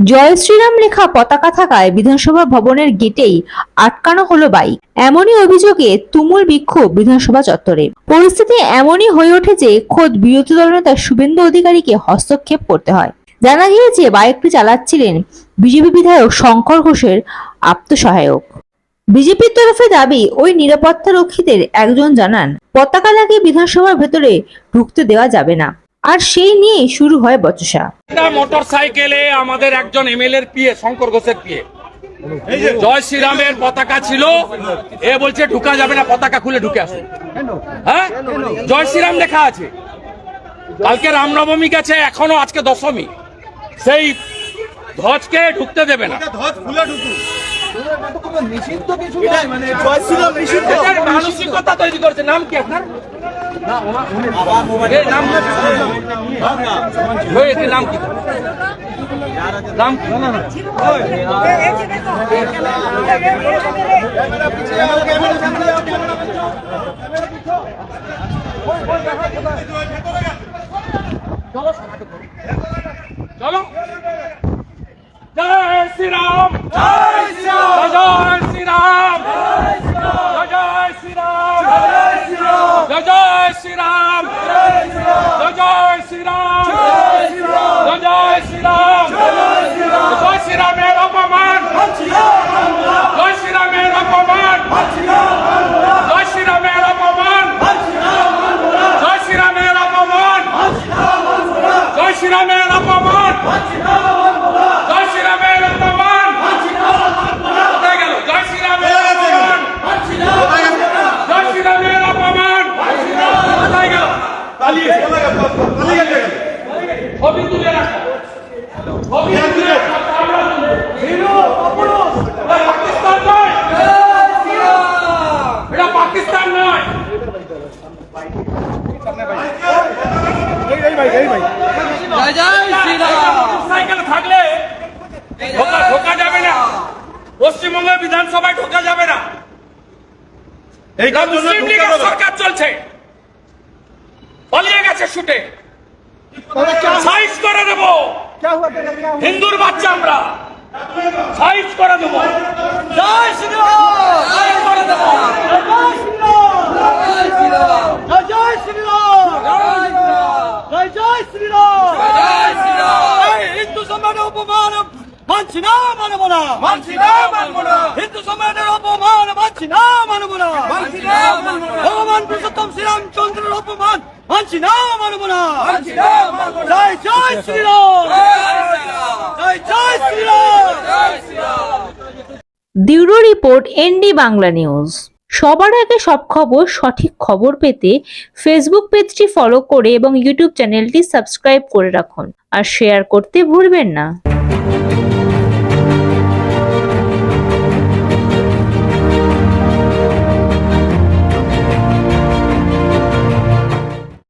জয় শ্রীরাম লেখা পতাকা থাকায় বিধানসভা ভবনের গেটেই আটকানো হলো বাইক। এমনই অভিযোগে তুমুল বিক্ষোভ বিধানসভা চত্বরে। পরিস্থিতি এমনই হয়ে ওঠে যে খোদ বিরোধী দলনেতা শুভেন্দু অধিকারীকে হস্তক্ষেপ করতে হয়। জানা গিয়েছে, বাইকটি চালাচ্ছিলেন বিজেপি বিধায়ক শঙ্কর ঘোষের আত্মসহায়ক। বিজেপির তরফে দাবি, ওই নিরাপত্তা রক্ষীদের একজন জানান, পতাকা লাগিয়ে বিধানসভার ভেতরে ঢুকতে দেওয়া যাবে না। আর সেই নিয়েই শুরু হয় বচসা। একটা মোটর সাইকেলে আমাদের একজন এমএলএ এর পিয়ে শঙ্কর ঘোষের পিয়ে জয় শ্রীরামের পতাকা ছিল এ বলছে ঢুকা যাবে না পতাকা খুলে ঢুকে আসুন হ্যাঁ? জয় শ্রীরাম লেখা আছে। কালকে রামনবমী গেছে এখনও আজকে দশমী। সেই ধ্বজকে ঢুকতে দেবে না। ধ্বজ খুলে ঢুকুন মানসিকতা তৈরি করেছে নাম কি আপনার নাম ওই, এর নাম কি নাম কি চলো জয় শ্রীরাম জয় শ্রীরাম জয় শ্রীরাম জয় জয় শ্রীরাম জয় জয় শ্রীরাম জয় জয় শ্রীরাম জয় জয় শ্রীরাম জয় শ্রীরামের অপমান জয় শ্রীরামের অপমান জয় শ্রীরামের অপমান জয় শ্রীরামের অপমান জয় শ্রীরামের অপমান জয় শ্রীরামের অপমান কোথায় গেল জয় শ্রীরামের অপমান জয় শ্রীরামের অপমান কোথায় গেল ছবি তুলে রাখো ছবি তুলে পাকিস্তান নয় এটা পাকিস্তান নয় এই ভাই এই ভাই সাইকেল থাকলে ঢোকা ঢোকা যাবে না পশ্চিমবঙ্গের বিধানসভায় ঢোকা যাবে না। মুসলিম লীগের সরকার চলছে। পালিয়ে গেছে শুটে সাইজ করে দেব। হিন্দুর বাচ্চা আমরা। সাইজ করে দেব। জয় শ্রীরাম। সাইজ করে দেব। হিন্দু সমাজের অপমান মানছি না মানব না। মানছি না মানব না। হিন্দু সমাজের অপমান মানছি না মানব না। মানছি না মানব না। ভগবান পুরুষোত্তম শ্রীরামচন্দ্রের অপমান মানছি না মানব না। মানছি না মানব না। জয় জয় শ্রীরাম। জয় জয় Shriram. Bureau report ND Bangla news. সবার আগে সব খবর সঠিক খবর পেতে ফেসবুক পেজটি ফলো করে এবং ইউটিউব চ্যানেলটি সাবস্ক্রাইব করে রাখুন। আর শেয়ার করতে ভুলবেন না।